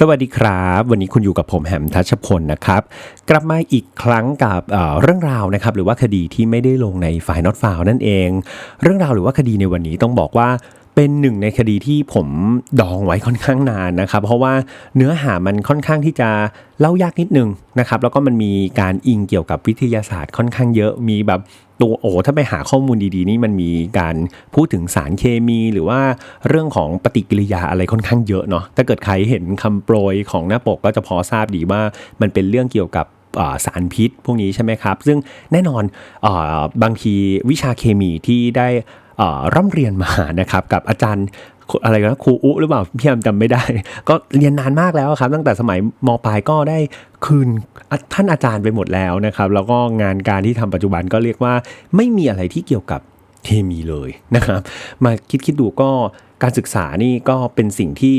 สวัสดีครับ วันนี้คุณอยู่กับผมแหมทัชพลนะครับ กลับมาอีกครั้งกับเเรื่องราวนะครับ หรือว่าคดีที่ไม่ได้ลงในฝ่ายนอตฟาวนั่นเอง เรื่องราวหรือว่าคดีในวันนี้ต้องบอกว่าเป็นหนึ่งในคดีที่ผมดองไว้ค่อนข้างนานนะครับ เพราะว่าเนื้อหามันค่อนข้างที่จะเล่ายากนิดนึงนะครับ แล้วก็มันมีการอิงเกี่ยวกับวิทยาศาสตร์ค่อนข้างเยอะมีแบบ ตัวโอ้ถ้าไปหาข้อมูลดีๆ นี่มันมีการพูดถึงสารเคมีหรือว่าเรื่องของปฏิกิริยาอะไรค่อนข้างเยอะเนาะถ้าเกิดใครเห็นคำโปรยของหน้าปกก็จะพอทราบดีว่ามันเป็นเรื่องเกี่ยวกับสารพิษพวกนี้ใช่ไหมครับ ซึ่งแน่นอนอบางทีวิชาเคมีที่ได้ ร่ำเรียนมานะครับกับอาจารย์อะไรนะครูอุหรือเปล่าพี่ยมจำไม่ได้ ก็เรียนนานมากแล้วครับ ตั้งแต่สมัยมปลายก็ได้คืนท่านอาจารย์ไปหมดแล้วนะครับ แล้วก็งานการที่ทำปัจจุบันก็เรียกว่าไม่มีอะไรที่เกี่ยวกับเคมีเลยนะครับ มาคิดคิดดูก็การศึกษานี่ก็เป็นสิ่งที่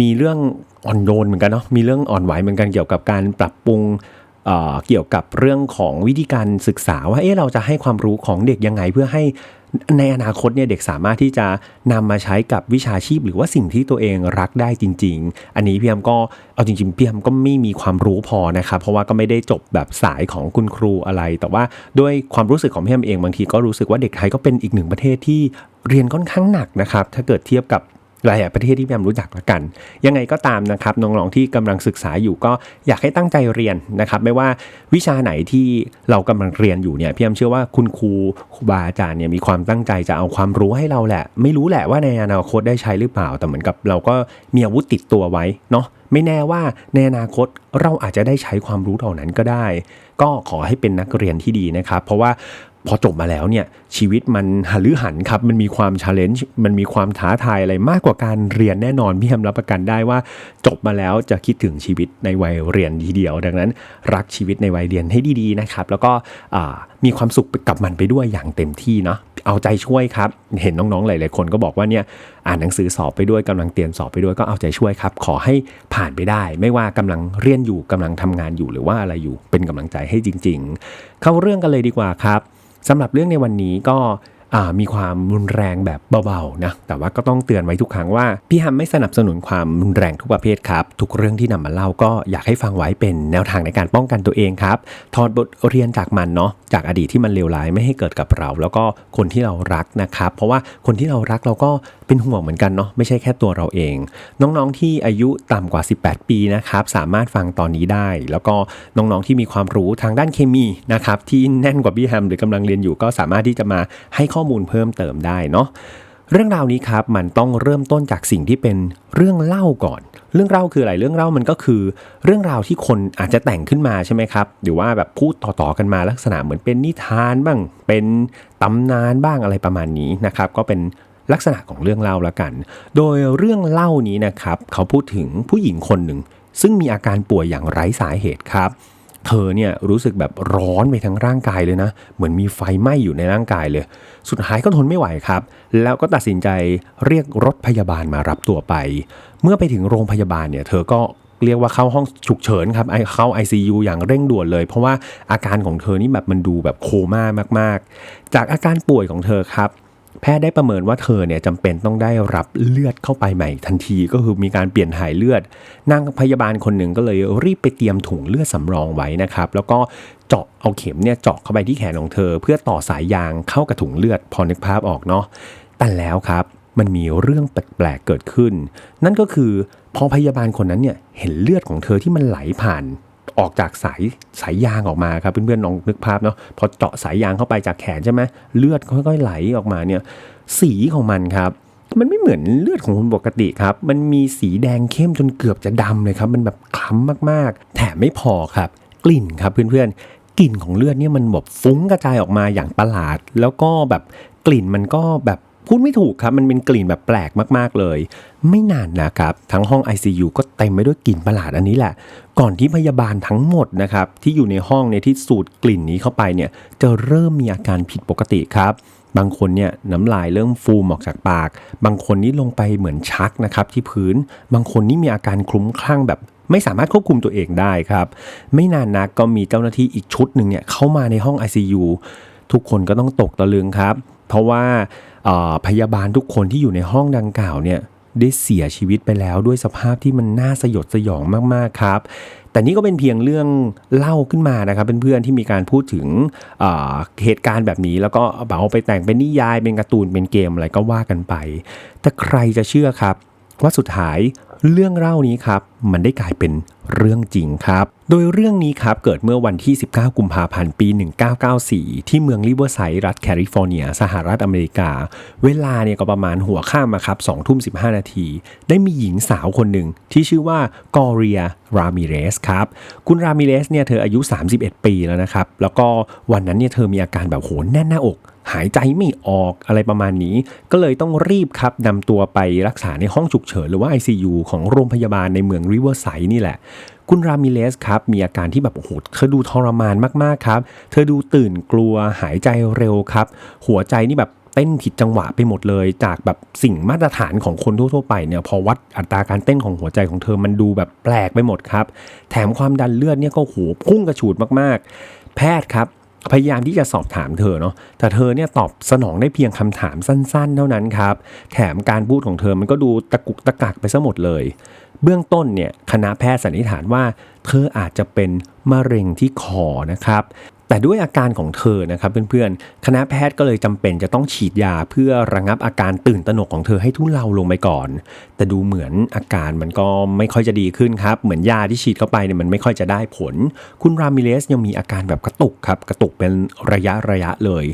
มีเรื่องอ่อนโยนเหมือนกันเนาะมีเรื่องอ่อนไหวเหมือนกันเกี่ยวกับการปรับปรุงเอ่อเกี่ยวกับเรื่องของวิธีการศึกษาว่าเอ๊ะเราจะให้ความรู้ของเด็กยังไงเพื่อให้ ในอนาคตเนี่ยเด็กสามารถที่จะนำมาใช้กับวิชาชีพ หรือว่าสิ่งที่ตัวเองรักได้จริง ๆ อันนี้พี่ยมก็เอาจริงๆพี่ยมก็ไม่มีความรู้พอนะครับเพราะว่าก็ไม่ได้จบแบบสายของคุณครูอะไร แต่ว่าด้วยความรู้สึกของพี่ยมเองบางทีก็รู้สึกว่าเด็กไทยก็เป็นอีกหนึ่งประเทศที่เรียนค่อนข้างหนักนะครับ ถ้าเกิดเทียบกับ หลายประเทศที่พี่แอมรู้จักละกัน ยังไงก็ตามนะครับน้องๆที่กำลังศึกษาอยู่ก็อยากให้ตั้งใจเรียนนะครับไม่ว่าวิชาไหนที่เรากำลังเรียนอยู่เนี่ยพี่แอมเชื่อว่าคุณครูครูบาอาจารย์เนี่ยมีความตั้งใจจะเอาความรู้ให้เราแหละ ไม่รู้แหละว่าในอนาคตได้ใช้หรือเปล่า แต่เหมือนกับเราก็มีอาวุธติดตัวไว้เนาะไม่แน่ว่าในอนาคตเราอาจจะได้ใช้ความรู้เหล่านั้นก็ได้ ก็ขอให้เป็นนักเรียนที่ดีนะครับ เพราะว่า พอจบมาแล้วเนี่ยชีวิตมันหรือหันครับมันมีความชาเลนจ์มันมีความท้าทายอะไรมากกว่าการเรียนแน่นอนพี่แฮมรับประกันได้ว่า จบมาแล้วจะคิดถึงชีวิตในวัยเรียนทีเดียว ดังนั้น รักชีวิตในวัยเรียนให้ดีๆนะครับแล้วก็มีความสุขกับมันไปด้วยอย่างเต็มที่เนาะเอาใจช่วยครับ เห็นน้องๆหลายๆคนก็บอกว่าเนี่ยอ่านหนังสือสอบไปด้วยกำลังเตรียมสอบไปด้วยก็เอาใจช่วยครับ ขอให้ผ่านไปได้ ไม่ว่ากำลังเรียนอยู่กำลังทำงานอยู่หรือว่าอะไรอยู่เป็นกำลังใจให้จริง ๆ เข้าเรื่องกันเลยดีกว่าครับ สำหรับเรื่องในวันนี้ก็ มีความรุนแรงแบบเบาๆนะแต่ว่าก็ต้องเตือนไว้ทุกครั้งว่าพี่ฮัมไม่สนับสนุนความรุนแรงทุกประเภทครับ ทุกเรื่องที่นำมาเล่าก็อยากให้ฟังไว้เป็นแนวทางในการป้องกันตัวเองครับถอดบทเรียนจากมันเนาะจากอดีตที่มันเลวร้ายไม่ให้เกิดกับเรา แล้วก็คนที่เรารักนะครับ เพราะว่าคนที่เรารักเราก็เป็นห่วงเหมือนกันเนาะไม่ใช่แค่ตัวเราเอง น้องๆที่อายุต่ำกว่า 18 ปีนะครับสามารถฟังตอนนี้ได้ แล้วก็น้องๆที่มีความรู้ทางด้านเคมีนะครับที่แน่นกว่าพี่แฮมหรือกำลังเรียนอยู่ก็สามารถที่จะมาให้ข้อข้อมูลเพิ่มเติมได้เนาะเรื่องราวนี้ครับมันต้องเริ่มต้นจากสิ่งที่เป็นเรื่องเล่าก่อน เรื่องเล่าคืออะไรเรื่องเล่ามันก็คือ เรื่องราวที่คนอาจจะแต่งขึ้นมาใช่ไหมครับหรือว่าแบบพูดต่อๆกันมาลักษณะเหมือนเป็นนิทานบ้าง เป็นตำนานบ้างอะไรประมาณนี้นะครับก็เป็นลักษณะของเรื่องเล่าละกัน โดยเรื่องเล่านี้นะครับเขาพูดถึงผู้หญิงคนหนึ่งซึ่งมีอาการป่วยอย่างไร้สาเหตุครับ เธอเนี่ยรู้สึกแบบร้อนไปทั้งร่างกายเลยนะ เหมือนมีไฟไหม้อยู่ในร่างกายเลย สุดท้ายก็ทนไม่ไหวครับ แล้วก็ตัดสินใจเรียกรถพยาบาลมารับตัวไป เมื่อไปถึงโรงพยาบาลเนี่ยเธอก็เรียกว่าเข้าห้องฉุกเฉินครับไอเข้า ICU อย่างเร่งด่วนเลย เพราะว่าอาการของเธอนี่แบบมันดูแบบโคม่ามากๆ จากอาการป่วยของเธอครับ แพทย์ได้ประเมินว่าเธอเนี่ยจำเป็นต้องได้รับเลือดเข้าไปใหม่ทันทีก็คือมีการเปลี่ยนถ่ายเลือดนางพยาบาลคนหนึ่งก็เลยรีบไปเตรียมถุงเลือดสำรองไว้นะครับ แล้วก็เจาะเอาเข็มเนี่ยเจาะเข้าไปที่แขนของเธอ เพื่อต่อสายยางเข้ากับถุงเลือดพอนึกภาพออกเนาะแต่แล้วครับมันมีเรื่องแปลกๆเกิดขึ้น นั่นก็คือพอพยาบาลคนนั้นเนี่ยเห็นเลือดของเธอที่มันไหลผ่าน ออกจากสายสายยางออกมาครับเพื่อนๆลองนึกภาพเนาะพอเจาะสายยางเข้าไปจากแขนใช่ไหมเลือดค่อยๆไหลออกมาเนี่ยสีของมันครับมันไม่เหมือนเลือดของคนปกติครับ มันมีสีแดงเข้มจนเกือบจะดำเลยครับ มันแบบคล้ำมากๆ แถมไม่พอครับ กลิ่นครับเพื่อนๆ กลิ่นของเลือดเนี่ยมันแบบฟุ้งกระจายออกมาอย่างประหลาด แล้วก็แบบกลิ่นมันก็แบบ พูดไม่ถูกครับ มันเป็นกลิ่นแบบแปลกมากๆเลย ไม่นานนะครับ ทั้งห้อง ICU ก็เต็มไปด้วยกลิ่นประหลาดอันนี้แหละ ก่อนที่พยาบาลทั้งหมดนะครับ ที่อยู่ในห้องเนี่ยที่สูดกลิ่นนี้เข้าไปเนี่ยจะเริ่มมีอาการผิดปกติครับบางคนเนี่ยน้ำลายเริ่มฟูมออกจากปาก บางคนนี่ลงไปเหมือนชักนะครับที่พื้น บางคนนี่มีอาการคลุ้มคลั่งแบบไม่สามารถควบคุมตัวเองได้ครับ ไม่นานนักก็มีเจ้าหน้าที่อีกชุดหนึ่งเนี่ยเข้ามาในห้อง ICU ทุกคนก็ต้องตกตะลึงครับ เพราะว่าพยาบาลทุกคนที่อยู่ในห้องดังกล่าวเนี่ยได้เสียชีวิตไปแล้วด้วยสภาพที่มันน่าสยดสยองมากๆครับ แต่นี่ก็เป็นเพียงเรื่องเล่าขึ้นมานะครับเพื่อนๆที่มีการพูดถึงเเหตุการณ์แบบนี้ แล้วก็เอาไปแต่งเป็นนิยายเป็นการ์ตูนเป็นเกมอะไรก็ว่ากันไป แต่ใครจะเชื่อครับ ว่าสุดท้าย เรื่องเล่านี้ครับมันได้กลายเป็นเรื่องจริงครับ โดยเรื่องนี้ครับเกิดเมื่อวันที่ 19 กุมภาพันธ์ ปี 1994 ที่เมืองริเวอร์ไซด์รัฐแคลิฟอร์เนีย สหรัฐอเมริกา เวลาเนี่ยก็ประมาณหัวข้ามมาครับ2ทุ่ม 15 นาที ได้มีหญิงสาวคนหนึ่งที่ชื่อว่ากอเรียรามิเรสครับ คุณรามิเรสเนี่ยเธออายุ 31 ปีแล้วนะครับ แล้วก็วันนั้นเนี่ยเธอมีอาการแบบโหแน่นหน้าอก หายใจไม่ออกอะไรประมาณนี้ ก็เลยต้องรีบครับนำตัวไปรักษาในห้องฉุกเฉินหรือว่า ICU ของโรงพยาบาลในเมืองริเวอร์ไซด์นี่แหละคุณรามิเลสครับมีอาการที่แบบโอ้โหเธอดูทรมานมากๆครับ เธอดูตื่นกลัวหายใจเร็วครับ หัวใจนี่แบบเต้นผิดจังหวะไปหมดเลย จากแบบสิ่งมาตรฐานของคนทั่วๆไปเนี่ยพอวัดอัตราการเต้นของหัวใจของเธอมันดูแบบแปลกไปหมดครับ แถมความดันเลือดเนี่ยก็โหพุ่งกระฉูดมากๆ แพทย์ครับ พยายามที่จะสอบถามเธอเนาะ แต่เธอเนี่ยตอบสนองได้เพียงคำถามสั้น ๆ เท่านั้นครับ แถมการพูดของเธอมันก็ดูตะกุกตะกักไปซะหมดเลย เบื้องต้นเนี่ยคณะแพทย์สันนิษฐานว่า เธออาจจะเป็นมะเร็งที่คอนะครับ แต่ด้วยอาการของเธอนะครับเพื่อนๆ คณะแพทย์ก็เลยจำเป็นจะต้องฉีดยาเพื่อระงับอาการตื่นตระหนกของเธอให้ทุเลาลงไปก่อน แต่ดูเหมือนอาการมันก็ไม่ค่อยจะดีขึ้นครับ เหมือนยาที่ฉีดเข้าไปเนี่ยมันไม่ค่อยจะได้ผล คุณรามิเลสยังมีอาการแบบกระตุกครับกระตุกเป็นระยะระยะเลย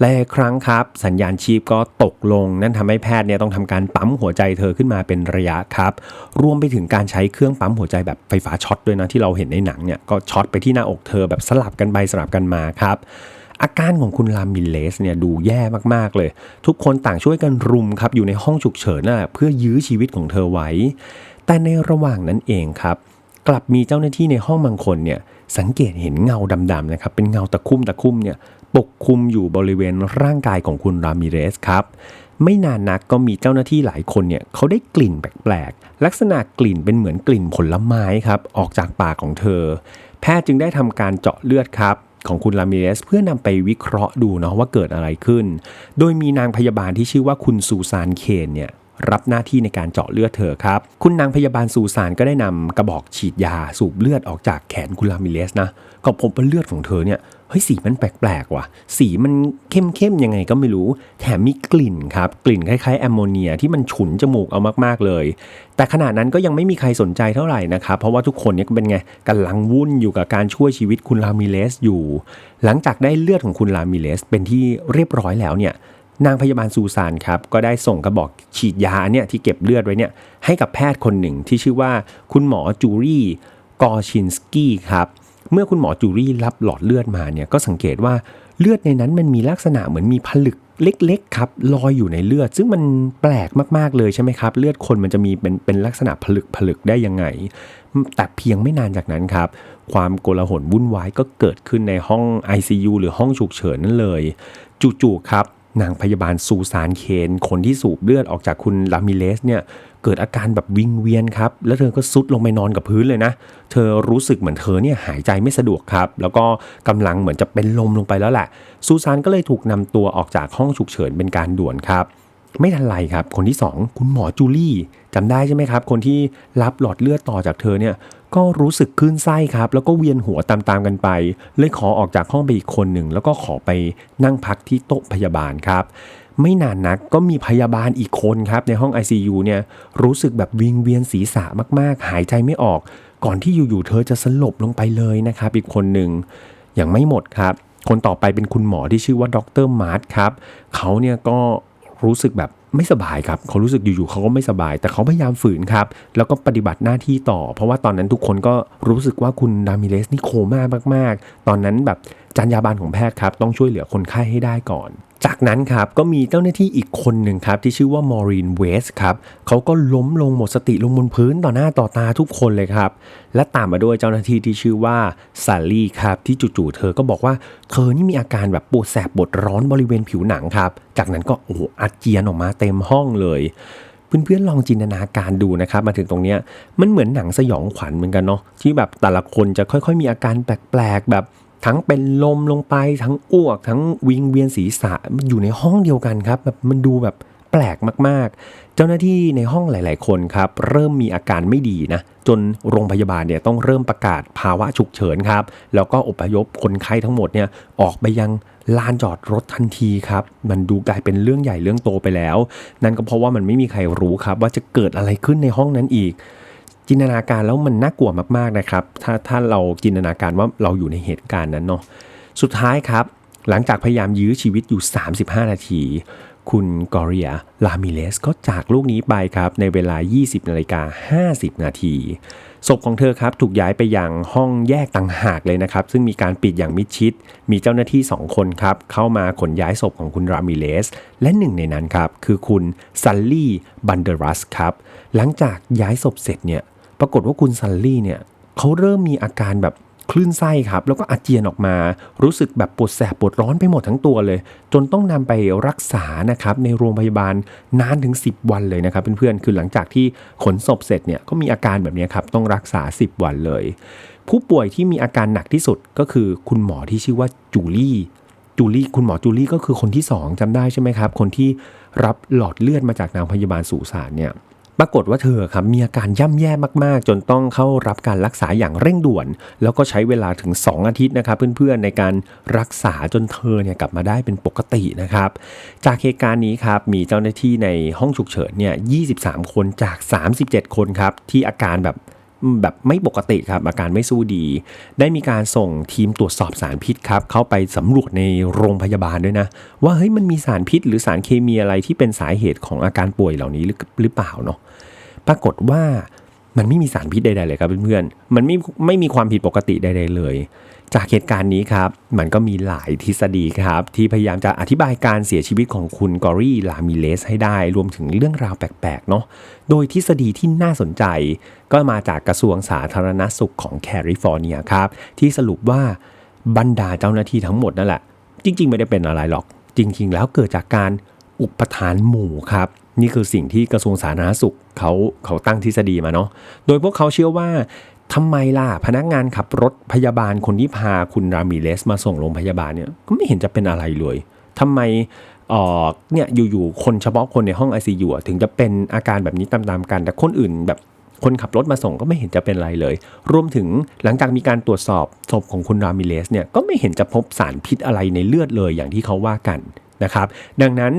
และครั้งครับ สัญญาณชีพก็ตกลง นั่นทำให้แพทย์เนี่ยต้องทำการปั๊มหัวใจเธอขึ้นมาเป็นระยะครับ รวมไปถึงการใช้เครื่องปั๊มหัวใจแบบไฟฟ้าช็อตด้วยนะที่เราเห็นในหนังเนี่ยก็ช็อตไปที่หน้าอกเธอแบบสลับกันไปสลับกันมาครับอาการของคุณลามิเลสเนี่ยดูแย่มากๆเลย ทุกคนต่างช่วยกันรุมครับอยู่ในห้องฉุกเฉินน่ะเพื่อยื้อชีวิตของเธอไว้ แต่ในระหว่างนั้นเองครับ กลับมีเจ้าหน้าที่ในห้องบางคนเนี่ยสังเกตเห็นเงาดำๆนะครับเป็นเงาตะคุ่มตะคุ่มเนี่ยปกคลุมอยู่บริเวณร่างกายของคุณรามิเรสครับไม่นานนักก็มีเจ้าหน้าที่หลายคนเนี่ยเขาได้กลิ่นแปลกๆลักษณะกลิ่นเป็นเหมือนกลิ่นผลไม้ครับออกจากปากของเธอ แพทย์จึงได้ทำการเจาะเลือดครับ ของคุณลามิเรสเพื่อนำไปวิเคราะห์ดูเนาะว่าเกิดอะไรขึ้น โดยมีนางพยาบาลที่ชื่อว่าคุณซูซานเคนเนี่ยรับหน้าที่ในการเจาะเลือดเธอครับ คุณนางพยาบาลซูซานก็ได้นำกระบอกฉีดยาสูบเลือดออกจากแขนคุณลามิเลสนะ ก็พบว่าเลือดของเธอเนี่ยเฮ้ยสีมันแปลกๆว่ะ สีมันเข้มๆยังไงก็ไม่รู้ แถมมีกลิ่นครับ กลิ่นคล้ายๆแอมโมเนียที่มันฉุนจมูกเอามากๆเลย แต่ขณะนั้นก็ยังไม่มีใครสนใจเท่าไหร่นะครับ เพราะว่าทุกคนเนี่ยก็เป็นไงกำลังวุ่นอยู่กับการช่วยชีวิตคุณลามิเลสอยู่ หลังจากได้เลือดของคุณลามิเลสเป็นที่เรียบร้อยแล้วเนี่ยนางพยาบาลซูซานครับก็ได้ส่งกระบอกฉีดยาเนี่ยที่เก็บเลือดไว้เนี่ยให้กับแพทย์คนหนึ่งที่ชื่อว่าคุณหมอจูรี่กอชินสกี้ครับ เมื่อคุณหมอจูรี่รับหลอดเลือดมาเนี่ยก็สังเกตว่าเลือดในนั้นมันมีลักษณะเหมือนมีผลึกเล็กๆครับลอยอยู่ในเลือด ซึ่งมันแปลกมากๆเลยใช่ไหมครับ เลือดคนมันจะมีเป็นเป็นลักษณะผลึกผลึกได้ยังไง แต่เพียงไม่นานจากนั้นครับ ความโกลาหลวุ่นวายก็เกิดขึ้นในห้อง ICU หรือห้องฉุกเฉินนั่นเลยจู่ๆครับนางพยาบาลซูซานเคน คนที่สูบเลือดออกจากคุณลามิเลสเนี่ย เกิดอาการแบบวิงเวียนครับ แล้วเธอก็ซุดลงไปนอนกับพื้นเลยนะ เธอรู้สึกเหมือนเธอเนี่ยหายใจไม่สะดวกครับ แล้วก็กำลังเหมือนจะเป็นลมลงไปแล้วแหละ ซูซานก็เลยถูกนำตัวออกจากห้องฉุกเฉินเป็นการด่วนครับ ไม่ทันไรครับ คนที่ 2 คุณหมอจูลี่จำได้ใช่ไหมครับ คนที่รับหลอดเลือดต่อจากเธอเนี่ยก็รู้สึกคลื่นไส้ครับ แล้วก็เวียนหัวตามๆกันไป เลยขอออกจากห้องไปอีกคนหนึ่ง แล้วก็ขอไปนั่งพักที่โต๊ะพยาบาลครับ ไม่นานนักก็มีพยาบาลอีกคนครับในห้อง ICU เนี่ยรู้สึกแบบวิงเวียนศีรษะมากๆ หายใจไม่ออก ก่อนที่อยู่ๆเธอจะสลบลงไปเลยนะครับ อีกคนหนึ่งยังไม่หมดครับ คนต่อไปเป็นคุณหมอที่ชื่อว่าดรมาร์ทครับเขาเนี่ยก็รู้สึกแบบไม่สบายครับเขารู้สึกอยู่ๆเขาก็ไม่สบาย แต่เขาพยายามฝืนครับ แล้วก็ปฏิบัติหน้าที่ต่อ เพราะว่าตอนนั้นทุกคนก็รู้สึกว่าคุณดามิเลสนี่โคม่ามาก ๆ ตอนนั้นแบบจรรยาบรรณของแพทย์ครับ ต้องช่วยเหลือคนไข้ให้ได้ก่อน จากนั้นครับก็มีเจ้าหน้าที่อีกคนหนึ่งครับที่ชื่อว่ามอรีนเวสครับเขาก็ล้มลงหมดสติลงบนพื้นต่อหน้าต่อตาทุกคนเลยครับ และตามมาด้วยเจ้าหน้าที่ที่ชื่อว่าซาลี่ครับที่จู่ๆเธอก็บอกว่าเธอนี่มีอาการแบบปวดแสบปวดร้อนบริเวณผิวหนังครับ จากนั้นก็โอ้โหอาเจียนออกมาเต็มห้องเลยเพื่อนๆลองจินตนาการดูนะครับ มาถึงตรงเนี้ยมันเหมือนหนังสยองขวัญเหมือนกันเนาะที่แบบแต่ละคนจะค่อยๆ มีอาการแปลกๆแบบ ทั้งเป็นลมลงไปทั้งอ้วก ทั้งวิงเวียนศีรษะมันอยู่ในห้องเดียวกันครับแบบมันดูแบบแแปลกมากๆ เจ้าหน้าที่ในห้องหลาย ๆ คนครับ เริ่มมีอาการไม่ดีนะ จนโรงพยาบาลเนี่ยต้องเริ่มประกาศภาวะฉุกเฉินครับ แล้วก็อพยพคนไข้ทั้งหมดเนี่ยออกไปยังลานจอดรถทันทีครับ มันดูกลายเป็นเรื่องใหญ่เรื่องโตไปแล้ว นั่นก็เพราะว่ามันไม่มีใครรู้ครับ ว่าจะเกิดอะไรขึ้นในห้องนั้นอีก จินตนาการแล้วมันน่ากลัวมากๆนะครับ ถ้าถ้าเราจินตนาการว่าเราอยู่ในเหตุการณ์นั้นเนาะสุดท้ายครับ หลังจากพยายามยื้อชีวิตอยู่ 35 นาที คุณกอริยาลามิเลสก็จากลูกนี้ไปครับ ในเวลา 20นาฬิกา50 นาทีศพของเธอครับถูกย้ายไปยังห้องแยกต่างหากเลยนะครับ ซึ่งมีการปิดอย่างมิดชิด มีเจ้าหน้าที่ 2 คนครับ เข้ามาขนย้ายศพของคุณรามิเลส และหนึ่งในนั้นครับ คือคุณซัลลี่บันเดรัสครับ หลังจากย้ายศพเสร็จเนี่ย ปรากฏว่าคุณซัลลี่เนี่ยเขาเริ่มมีอาการแบบคลื่นไส้ครับ แล้วก็อาเจียนออกมา รู้สึกแบบปวดแสบปวดร้อนไปหมดทั้งตัวเลย จนต้องนำไปรักษานะครับในโรงพยาบาลนานถึง 10 วันเลยนะครับเพื่อนๆ คือหลังจากที่ขนศพเสร็จเนี่ยก็มีอาการแบบนี้ครับ ต้องรักษา 10 วันเลย ผู้ป่วยที่มีอาการหนักที่สุดก็คือคุณหมอที่ชื่อว่าจูลี่จูลี่คุณหมอจูลี่ก็คือคนที่ 2จำได้ใช่ไหมครับ คนที่รับหลอดเลือดมาจากนางพยาบาลสุสานเนี่ย ปรากฏว่าเธอครับมีอาการย่ำแย่มากๆ จนต้องเข้ารับการรักษาอย่างเร่งด่วน แล้วก็ใช้เวลาถึง 2 อาทิตย์นะครับเพื่อนๆในการรักษาจนเธอเนี่ยกลับมาได้เป็นปกตินะครับ จากเหตุการณ์นี้ครับมีเจ้าหน้าที่ในห้องฉุกเฉินเนี่ย 23 คนจาก 37 คนครับที่อาการแบบ แบบไม่ปกติครับ อาการไม่สู้ดี ได้มีการส่งทีมตรวจสอบสารพิษครับ เข้าไปสำรวจในโรงพยาบาลด้วยนะ ว่าเฮ้ยมันมีสารพิษหรือสารเคมีอะไรที่เป็นสาเหตุของอาการป่วยเหล่านี้หรือหรือเปล่าเนาะปรากฏว่ามันไม่มีสารพิษใดๆเลยครับเพื่อนๆมันไม่ไม่มีความผิดปกติใดๆเลย จากเหตุการณ์นี้ครับ มันก็มีหลายทฤษฎีครับ ที่พยายามจะอธิบายการเสียชีวิตของคุณกอรี่ลามิเลสให้ได้ รวมถึงเรื่องราวแปลกๆเนาะโดยทฤษฎีที่น่าสนใจ ก็มาจากกระทรวงสาธารณสุขของแคลิฟอร์เนียครับ ที่สรุปว่าบรรดาเจ้าหน้าที่ทั้งหมดนั่นแหละ จริง ๆ ไม่ได้เป็นอะไรหรอก จริง ๆ แล้วเกิดจากการอุปทานหมู่ครับนี่คือสิ่งที่กระทรวงสาธารณสุขเขาเขาตั้งทฤษฎีมาเนาะ โดยพวกเขาเชื่อว่า ทำไมล่ะ พนักงานขับรถพยาบาลคนที่พาคุณรามิเลสมาส่งโรงพยาบาลเนี่ยก็ไม่เห็นจะเป็นอะไรเลยทำไมเออเนี่ยอยู่ๆคนเฉพาะคนในห้อง ICU อะถึงจะเป็นอาการแบบนี้ตามๆกัน แต่คนอื่นแบบคนขับรถมาส่งก็ไม่เห็นจะเป็นอะไรเลย รวมถึงหลังจากมีการตรวจสอบศพของคุณรามิเลสเนี่ยก็ไม่เห็นจะพบสารพิษอะไรในเลือดเลยอย่างที่เขาว่ากันนะครับ ดังนั้น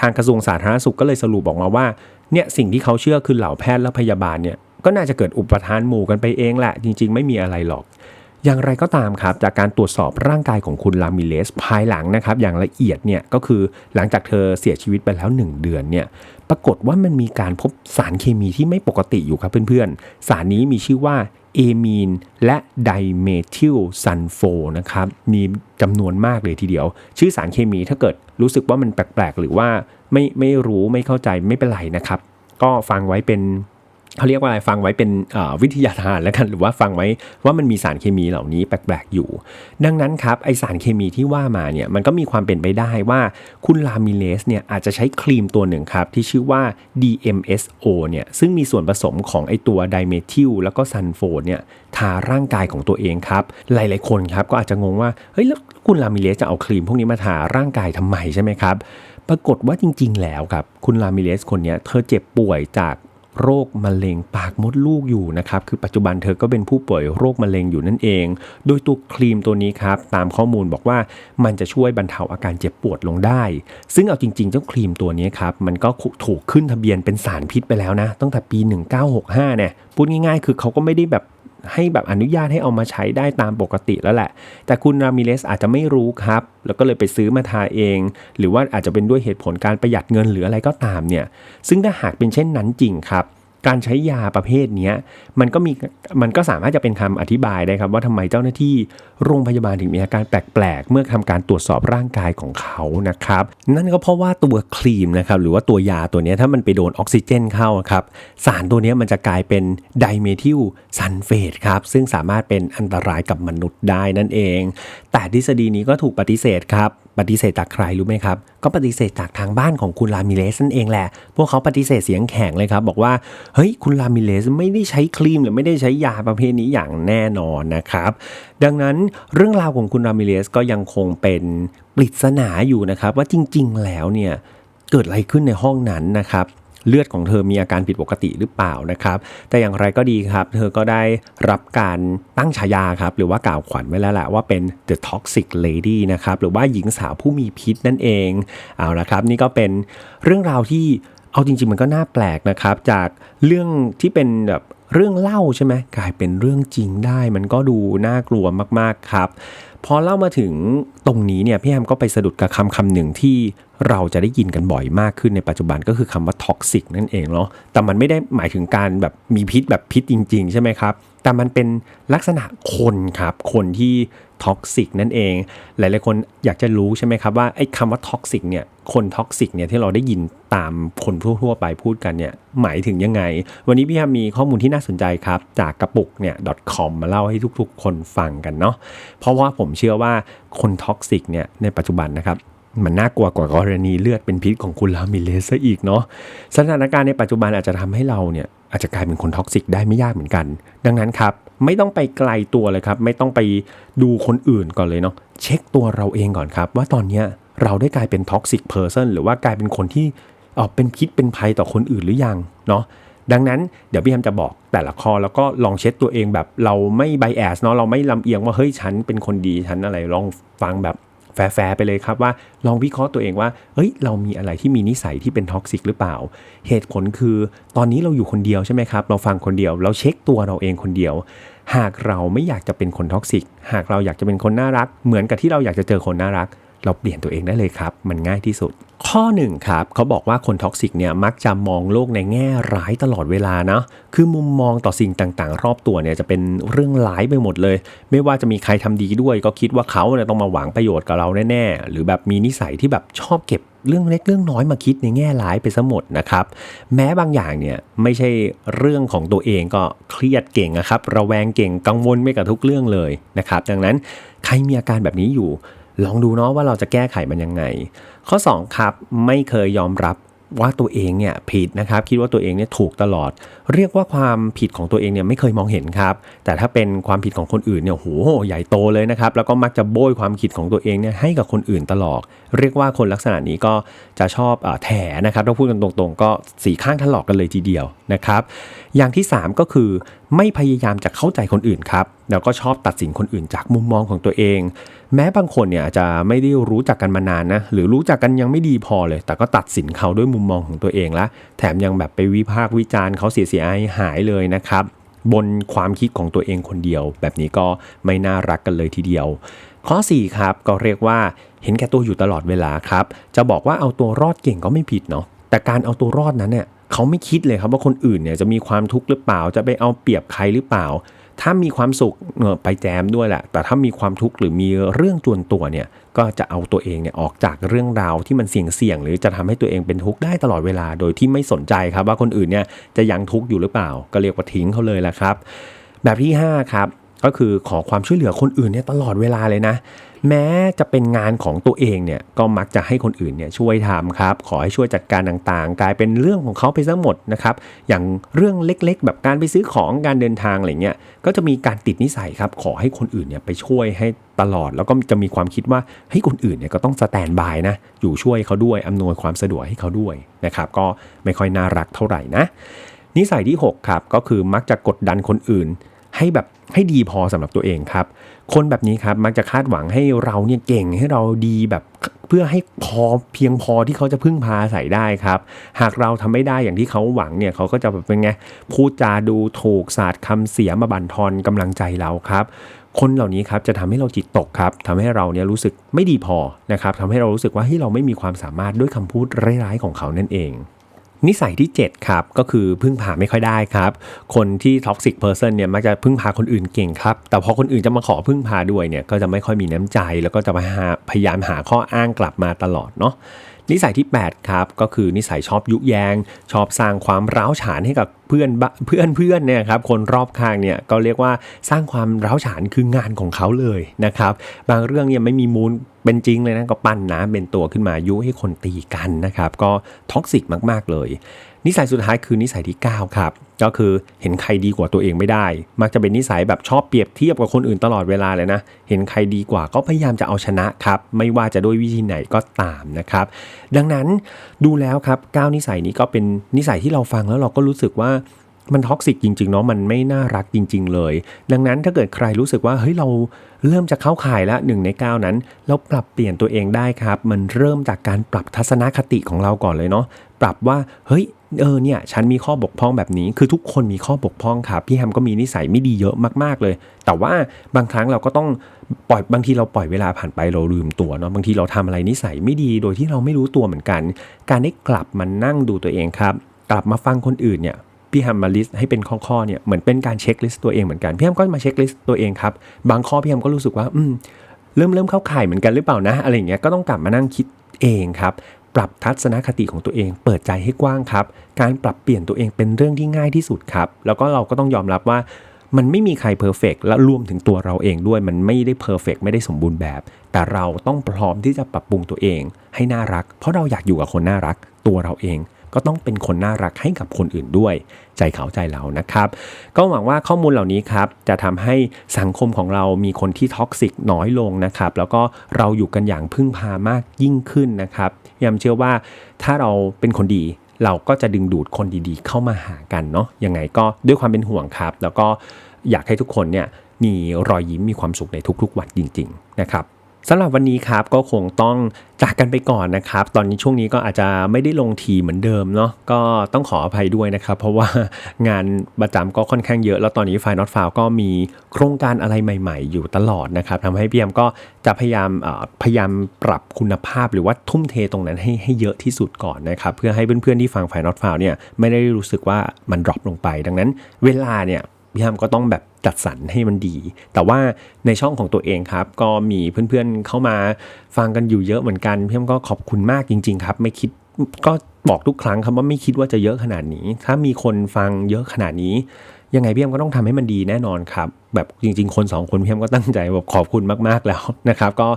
ทางกระทรวงสาธารณสุขก็เลยสรุปออกมาว่าเนี่ยสิ่งที่เขาเชื่อคือเหล่าแพทย์และพยาบาลเนี่ย ก็น่าจะเกิดอุปทานหมู่กันไปเองแหละ จริง ๆ ไม่มีอะไรหรอก อย่างไรก็ตามครับ จากการตรวจสอบร่างกายของคุณลามิเลสภายหลังนะครับ อย่างละเอียดเนี่ยก็คือหลังจากเธอเสียชีวิตไปแล้ว 1 เดือนเนี่ยปรากฏว่ามันมีการพบสารเคมีที่ไม่ปกติอยู่ครับเพื่อนๆ สารนี้มีชื่อว่าเอมีนและไดเมทิลซันโฟนะครับมีจำนวนมากเลยทีเดียว ชื่อสารเคมีถ้าเกิดรู้สึกว่ามันแปลกๆ หรือว่าไม่ไม่รู้ไม่เข้าใจไม่เป็นไรนะครับ ก็ฟังไว้เป็น เขาเรียกว่าอะไรฟังไว้เป็นวิทยาทานแล้วกันหรือว่าฟังไว้ว่ามันมีสารเคมีเหล่านี้แปลกๆอยู่ ดังนั้นครับไอสารเคมีที่ว่ามาเนี่ยมันก็มีความเป็นไปได้ว่าคุณลามิเลสเนี่ยอาจจะใช้ครีมตัวหนึ่งครับที่ชื่อว่า DMSO เนี่ยซึ่งมีส่วนผสมของไอตัวไดเมทิลแล้วก็ซันโฟเนี่ยทาร่างกายของตัวเองครับหลายๆคนครับก็อาจจะงงว่าเฮ้ยแล้วคุณลามิเลสจะเอาครีมพวกนี้มาทาร่างกายทำไมใช่ไหมครับปรากฏว่าจริง ๆ แล้วครับคุณลามิเลสคนนี้เธอเจ็บป่วยจาก โรคมะเร็งปากมดลูกอยู่นะครับ คือปัจจุบันเธอก็เป็นผู้ป่วยโรคมะเร็งอยู่นั่นเอง โดยตัวครีมตัวนี้ครับ ตามข้อมูลบอกว่ามันจะช่วยบรรเทาอาการเจ็บปวดลงได้ ซึ่งเอาจริง ๆ เจ้าครีมตัวนี้ครับ มันก็ถูกขึ้นทะเบียนเป็นสารพิษไปแล้วนะ ตั้งแต่ปี 1965เนี่ย พูดง่ายๆ คือเขาก็ไม่ได้แบบ ให้แบบอนุญาตให้เอามาใช้ได้ตามปกติแล้วแหละ แต่คุณรามิเลสอาจจะไม่รู้ครับ แล้วก็เลยไปซื้อมาทาเอง หรือว่าอาจจะเป็นด้วยเหตุผลการประหยัดเงินหรืออะไรก็ตามเนี่ย ซึ่งถ้าหากเป็นเช่นนั้นจริงครับ การใช้ยาประเภทนี้มันก็มีมันก็สามารถจะเป็นคำอธิบายได้ครับ ว่าทำไมเจ้าหน้าที่โรงพยาบาลถึงมีอาการแปลกๆ เมื่อทำการตรวจสอบร่างกายของเขานะครับ นั่นก็เพราะว่าตัวครีมนะครับหรือว่าตัวยาตัวนี้ถ้ามันไปโดนออกซิเจนเข้าครับสารตัวนี้มันจะกลายเป็นไดเมทิลซันเฟตครับซึ่งสามารถเป็นอันตรายกับมนุษย์ได้นั่นเอง แต่ทฤษฎีนี้ก็ถูกปฏิเสธครับ ปฏิเสธจากใครรู้ไหมครับ ก็ปฏิเสธจากทางบ้านของคุณลามิเลสนั่นเองแหละ พวกเขาปฏิเสธเสียงแข็งเลยครับ บอกว่า เฮ้ย คุณลามิเลสไม่ได้ใช้ครีมหรือไม่ได้ใช้ยาประเภทนี้อย่างแน่นอนนะครับ ดังนั้นเรื่องราวของคุณลามิเลสก็ยังคงเป็นปริศนาอยู่นะครับ ว่าจริง ๆ แล้วเนี่ยเกิดอะไรขึ้นในห้องนั้นนะครับ เลือดของเธอมีอาการผิดปกติหรือเปล่านะครับ แต่อย่างไรก็ดีครับ เธอก็ได้รับการตั้งฉายาครับหรือว่ากล่าวขวัญไว้แล้วแหละว่าเป็น the toxic lady นะครับหรือว่าหญิงสาวผู้มีพิษนั่นเองเอาละครับ นี่ก็เป็นเรื่องราวที่เอาจริงๆมันก็น่าแปลกนะครับ จากเรื่องที่เป็นแบบเรื่องเล่าใช่ไหมกลายเป็นเรื่องจริงได้ มันก็ดูน่ากลัวมากๆครับพอเล่ามาถึงตรงนี้เนี่ยพี่แฮมก็ไปสะดุดกับคำคำหนึ่งที่เราจะได้ยินกันบ่อยมากขึ้นในปัจจุบันก็คือคำว่าท็อกซิกนั่นเองเนาะ แต่มันไม่ได้หมายถึงการแบบมีพิษแบบพิษจริง ๆ ใช่ไหมครับ แต่มันเป็นลักษณะคนครับ คนที่ท็อกซิกนั่นเอง หลายๆคนอยากจะรู้ใช่ไหมครับว่าไอ้คำว่าท็อกซิกเนี่ย คนท็อกซิกเนี่ยที่เราได้ยินตามคนทั่วๆไปพูดกันเนี่ยหมายถึงยังไง วันนี้พี่ฮมมีข้อมูลที่น่าสนใจครับ จากกระปุกเนี่ย .com มาเล่าให้ทุกๆ คนฟังกันเนาะ เพราะว่าผมเชื่อว่าคนท็อกซิกเนี่ยในปัจจุบันนะครับ มันน่ากลัวกว่ากรณีเลือดเป็นพิษของคุณลามิเลสซะอีกเนาะสถานการณ์ในปัจจุบันอาจจะทำให้เราเนี่ยอาจจะกลายเป็นคนท็อกซิกได้ไม่ยากเหมือนกัน ดังนั้นครับไม่ต้องไปไกลตัวเลยครับ ไม่ต้องไปดูคนอื่นก่อนเลยเนาะเช็คตัวเราเองก่อนครับ ว่าตอนเนี้ยเราได้กลายเป็นท็อกซิกเพอร์เซนหรือว่ากลายเป็นคนที่เออเป็นพิษเป็นภัยต่อคนอื่นหรือยังเนาะดังนั้นเดี๋ยวพี่แฮมจะบอกแต่ละข้อแล้วก็ลองเช็ดตัวเองแบบเราไม่ไบแอสเนาะเราไม่ลำเอียงว่าเฮ้ยฉันเป็นคนดีฉันอะไรลองฟังแบบ แฟร์ไปเลยครับว่าลองวิเคราะห์ตัวเองว่าเฮ้ย เรามีอะไรที่มีนิสัยที่เป็นท็อกซิกหรือเปล่า เหตุผลคือตอนนี้เราอยู่คนเดียวใช่ไหมครับ เราฟังคนเดียว เราเช็คตัวเราเองคนเดียว หากเราไม่อยากจะเป็นคนท็อกซิก หากเราอยากจะเป็นคนน่ารัก เหมือนกับที่เราอยากจะเจอคนน่ารัก เราเปลี่ยนตัวเองได้เลยครับ มันง่ายที่สุด ข้อหนึ่งครับเขาบอกว่าคนท็อกซิกเนี่ยมักจะมองโลกในแง่ร้ายตลอดเวลานะคือมุมมองต่อสิ่งต่างๆ รอบตัวเนี่ยจะเป็นเรื่องร้ายไปหมดเลย ไม่ว่าจะมีใครทำดีด้วย ก็คิดว่าเขาเนี่ยต้องมาหวังประโยชน์กับเราแน่ๆ หรือแบบมีนิสัยที่แบบชอบเก็บเรื่องเล็กเรื่องน้อยมาคิดในแง่ร้ายไปซะหมดนะครับ แม้บางอย่างเนี่ยไม่ใช่เรื่องของตัวเองก็เครียดเก่งนะครับ ระแวงเก่งกังวลไม่กับทุกเรื่องเลยนะครับ ดังนั้นใครมีอาการแบบนี้อยู่ ลองดูเนาะว่าเราจะแก้ไขมันยังไง ข้อ 2 ครับ ไม่เคยยอมรับว่าตัวเองเนี่ยผิดนะครับ คิดว่าตัวเองเนี่ยถูกตลอด เรียกว่าความผิดของตัวเองเนี่ยไม่เคยมองเห็นครับ แต่ถ้าเป็นความผิดของคนอื่นเนี่ยโหใหญ่โตเลยนะครับ แล้วก็มักจะโบยความผิดของตัวเองเนี่ยให้กับคนอื่นตลอด เรียกว่าคนลักษณะนี้ก็จะชอบอแถนะครับถ้าพูดกันตรงๆ ก็สีข้างถลอกกันเลยทีเดียวนะครับ อย่างที่ 3 ก็คือ ไม่พยายามจะเข้าใจคนอื่นครับ แล้วก็ชอบตัดสินคนอื่นจากมุมมองของตัวเอง แม้บางคนเนี่ยจะไม่ได้รู้จักกันมานานนะ หรือรู้จักกันยังไม่ดีพอเลย แต่ก็ตัดสินเขาด้วยมุมมองของตัวเองละ แถมยังแบบไปวิพากษ์วิจารณ์เขาเสียเสียหายหายเลยนะครับ บนความคิดของตัวเองคนเดียว แบบนี้ก็ไม่น่ารักกันเลยทีเดียว ข้อ 4 ครับ ก็เรียกว่าเห็นแก่ตัวอยู่ตลอดเวลาครับ จะบอกว่าเอาตัวรอดเก่งก็ไม่ผิดเนาะ แต่การเอาตัวรอดนั้นเนี่ย เขาไม่คิดเลยครับว่าคนอื่นเนี่ยจะมีความทุกข์หรือเปล่า จะไปเอาเปรียบใครหรือเปล่า ถ้ามีความสุขไปแจมด้วยแหละ แต่ถ้ามีความทุกข์หรือมีเรื่องจวนตัวเนี่ย ก็จะเอาตัวเองเนี่ยออกจากเรื่องราวที่มันเสี่ยงๆหรือจะทำให้ตัวเองเป็นทุกข์ได้ตลอดเวลา โดยที่ไม่สนใจครับว่าคนอื่นเนี่ยจะยังทุกข์อยู่หรือเปล่า ก็เรียกว่าทิ้งเขาเลยแหละครับ แบบที่5ครับก็คือขอความช่วยเหลือคนอื่นเนี่ยตลอดเวลาเลยนะ แม้จะเป็นงานของตัวเองเนี่ยก็มักจะให้คนอื่นเนี่ยช่วยทำครับ ขอให้ช่วยจัดการต่างๆ กลายเป็นเรื่องของเขาไปซะหมดนะครับ อย่างเรื่องเล็กๆ แบบการไปซื้อของการเดินทางอะไรเงี้ยก็จะมีการติดนิสัยครับ ขอให้คนอื่นเนี่ยไปช่วยให้ตลอด แล้วก็จะมีความคิดว่าให้คนอื่นเนี่ยก็ต้องสแตนบายนะอยู่ช่วยเขาด้วยอำนวยความสะดวกให้เขาด้วยนะครับ ก็ไม่ค่อยน่ารักเท่าไหร่นะนิสัยที่ 6 ครับ ก็คือมักจะกดดันคนอื่น ให้แบบให้ดีพอสำหรับตัวเองครับคนแบบนี้ครับมักจะคาดหวังให้เราเนี่ยเก่งให้เราดีแบบเพื่อให้พอเพียงพอที่เขาจะพึ่งพาอาศัยได้ครับ หากเราทำไม่ได้อย่างที่เขาหวังเนี่ยเขาก็จะแบบเป็นไงพูดจาดูถูกศาสตร์คำเสียมาบั่นทอนกำลังใจเราครับคนเหล่านี้ครับจะทำให้เราจิตตกครับทำให้เราเนี่ยรู้สึกไม่ดีพอนะครับทำให้เรารู้สึกว่าที่เราไม่มีความสามารถด้วยคำพูดร้ายๆของเขานั่นเอง นิสัยที่ 7 ครับ ก็คือพึ่งพาไม่ค่อยได้ครับ คนที่ท็อกซิกเพอร์เซนเนี่ยมักจะพึ่งพาคนอื่นเก่งครับ แต่พอคนอื่นจะมาขอพึ่งพาด้วยเนี่ยก็จะไม่ค่อยมีน้ำใจ แล้วก็จะมาหาพยายามหาข้ออ้างกลับมาตลอดเนาะ นิสัยที่ 8 ครับ ก็คือนิสัยชอบยุแยง ชอบสร้างความร้าวฉานให้กับเพื่อนเพื่อนเพื่อนเนี่ยครับคนรอบข้างเนี่ยก็เรียกว่าสร้างความร้าวฉานคืองานของเขาเลยนะครับบางเรื่องเนี่ยไม่มีมูลเป็นจริงเลยนะก็ปั้นน้ำเป็นตัวขึ้นมายุให้คนตีกันนะครับก็ท็อกซิกมาก ๆ เลย นิสัยสุดท้ายคือนิสัยที่ 9 ครับ ก็คือเห็นใครดีกว่าตัวเองไม่ได้ มักจะเป็นนิสัยแบบชอบเปรียบเทียบกับคนอื่นตลอดเวลาเลยนะ เห็นใครดีกว่าก็พยายามจะเอาชนะครับ ไม่ว่าจะด้วยวิธีไหนก็ตามนะครับ ดังนั้นดูแล้วครับ9นิสัยนี้ก็เป็นนิสัยที่เราฟังแล้วเราก็รู้สึกว่ามันท็อกซิกจริงๆเนาะมันไม่น่ารักจริง ๆ เลย ดังนั้นถ้าเกิดใครรู้สึกว่าเฮ้ยเราเริ่มจะเข้าข่ายละหนึ่งใน 9 นั้น เราปรับเปลี่ยนตัวเองได้ครับ มันเริ่มจากการปรับทัศนคติของเราก่อนเลยเนาะปรับว่าเฮ้ย เออเนี่ยฉันมีข้อบกพร่องแบบนี้ คือทุกคนมีข้อบกพร่องครับพี่แฮมก็มีนิสัยไม่ดีเยอะมากๆเลย แต่ว่าบางครั้งเราก็ต้องปล่อยบางทีเราปล่อยเวลาผ่านไปเราลืมตัวเนาะบางทีเราทำอะไรนิสัยไม่ดีโดยที่เราไม่รู้ตัวเหมือนกัน การได้กลับมานั่งดูตัวเองครับ กลับมาฟังคนอื่นเนี่ยพี่แฮมมาลิสต์ให้เป็นข้อๆเนี่ยเหมือนเป็นการเช็คลิสต์ตัวเองเหมือนกันพี่แฮมก็มาเช็คลิสต์ตัวเองครับบางข้อพี่แฮมก็รู้สึกว่าอืมเริ่มเริ่มเข้าข่ายเหมือนกันหรือเปล่านะอะไรอย่างเงี้ยก็ต้องกลับมานั่งคิดเองครับ ปรับทัศนคติของตัวเอง เปิดใจให้กว้างครับ การปรับเปลี่ยนตัวเองเป็นเรื่องที่ง่ายที่สุดครับ แล้วก็เราก็ต้องยอมรับว่ามันไม่มีใครเพอร์เฟกและรวมถึงตัวเราเองด้วย มันไม่ได้เพอร์เฟกไม่ได้สมบูรณ์แบบ แต่เราต้องพร้อมที่จะปรับปรุงตัวเอง ให้น่ารัก เพราะเราอยากอยู่กับคนน่ารัก ตัวเราเองก็ต้องเป็นคนน่ารักให้กับคนอื่นด้วย ใจเขาใจเรานะครับ ก็หวังว่าข้อมูลเหล่านี้ครับ จะทำให้สังคมของเรามีคนที่ท็อกซิกน้อยลงนะครับ แล้วก็เราอยู่กันอย่างพึ่งพามากยิ่งขึ้นนะครับ ยามเชื่อว่าถ้าเราเป็นคนดี เราก็จะดึงดูดคนดีๆ เข้ามาหากันเนาะยังไงก็ด้วยความเป็นห่วงครับ แล้วก็อยากให้ทุกคนเนี่ยมีรอยยิ้มมีความสุขในทุกๆวันจริง ๆ นะครับ สำหรับวันนี้ครับก็คงต้องจากกันไปก่อนนะครับ ตอนนี้ช่วงนี้ก็อาจจะไม่ได้ลงทีเหมือนเดิมเนาะก็ต้องขออภัยด้วยนะครับ เพราะว่างานประจำก็ค่อนข้างเยอะ แล้วตอนนี้ไฟนอตฟาวก็มีโครงการอะไรใหม่ ๆ อยู่ตลอดนะครับทำให้พี่แอมก็จะพยายามพยายามปรับคุณภาพหรือว่าทุ่มเทตรงนั้นให้ให้เยอะที่สุดก่อนนะครับเพื่อให้เพื่อนๆที่ฟังไฟนอตฟาวเนี่ยไม่ได้รู้สึกว่ามันดรอปลงไป ดังนั้นเวลาเนี่ย พี่ฮัมก็ต้องแบบจัดสรรให้มันดี แต่ว่าในช่องของตัวเองครับ ก็มีเพื่อนๆเข้ามาฟังกันอยู่เยอะเหมือนกันพี่ฮัมก็ขอบคุณมากจริง ๆ ครับ ไม่คิดก็บอกทุกครั้งครับว่าไม่คิดว่าจะเยอะขนาดนี้ ถ้ามีคนฟังเยอะขนาดนี้ ยังไงพี่ฮัมก็ต้องทำให้มันดีแน่นอนครับ แบบจริง ๆ คนสองคนพี่ฮัมก็ตั้งใจแบบขอบคุณมากๆแล้วนะครับ ก็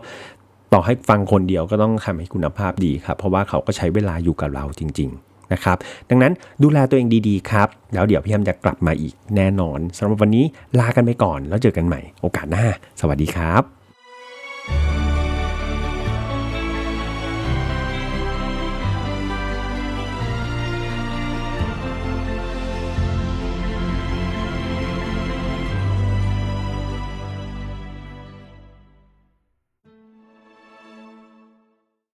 ต่อให้ฟังคนเดียวก็ต้องทำให้คุณภาพดีครับ เพราะว่าเขาก็ใช้เวลาอยู่กับเราจริง ๆ นะครับ ดังนั้นดูแลตัวเองดีๆครับ แล้วเดี๋ยวพี่แฮมจะกลับมาอีกแน่นอนสำหรับวันนี้ลากันไปก่อนแล้วเจอกันใหม่โอกาสหน้า สวัสดีครับ